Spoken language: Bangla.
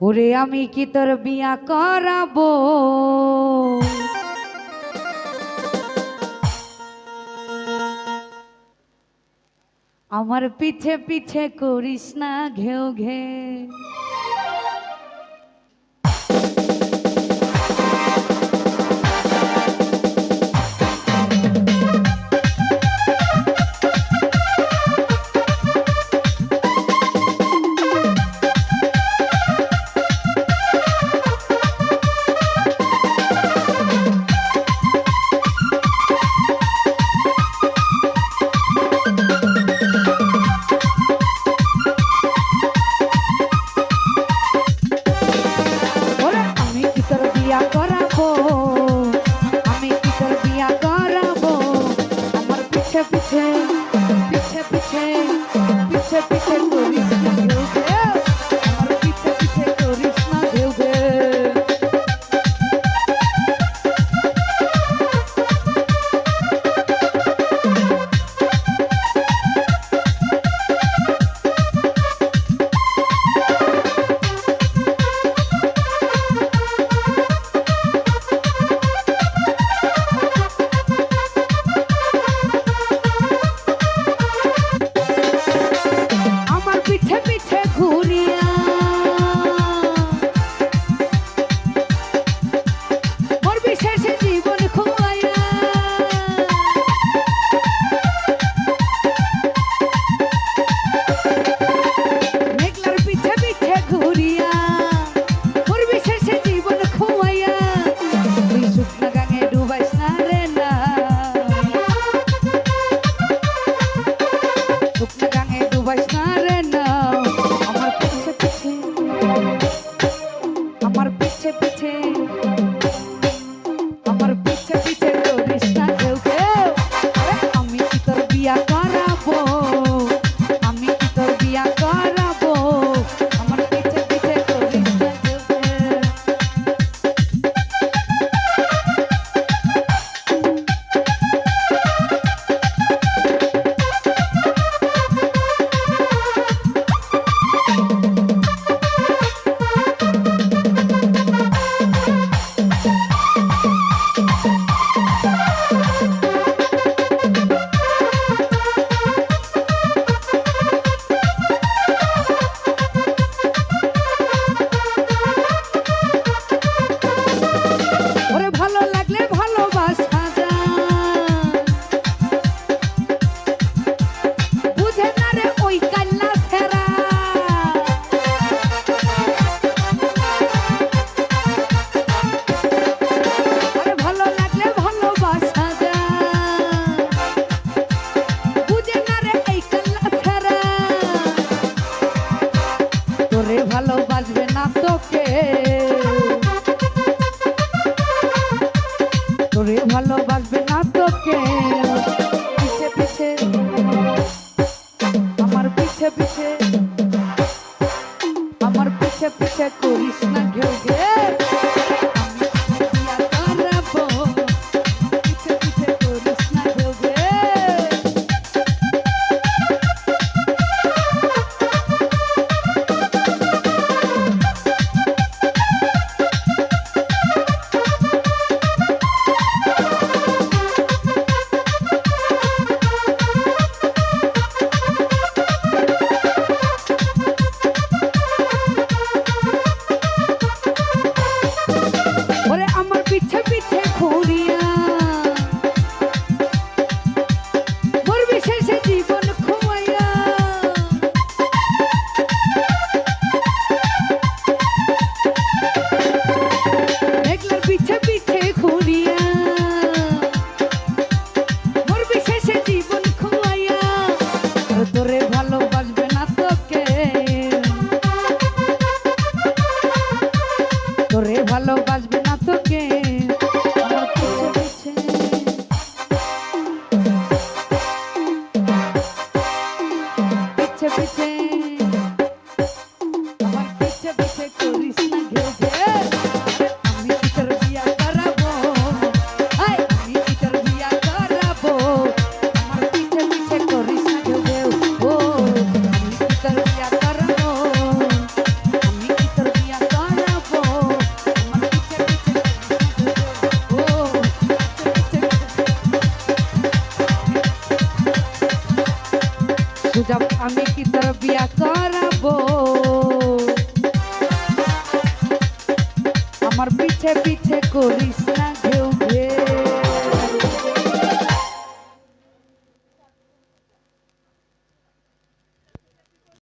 ওরে আমি কি তোর বিয়া করাবো? আমার পিছে পিছে করিস না ঘেউ ঘে কে পিঠে পিঠে ঘুরিয়া Puerto Rico. গুজব আমি কি তোর বিয়া করাবো? আমার পিছে পিছে করিস না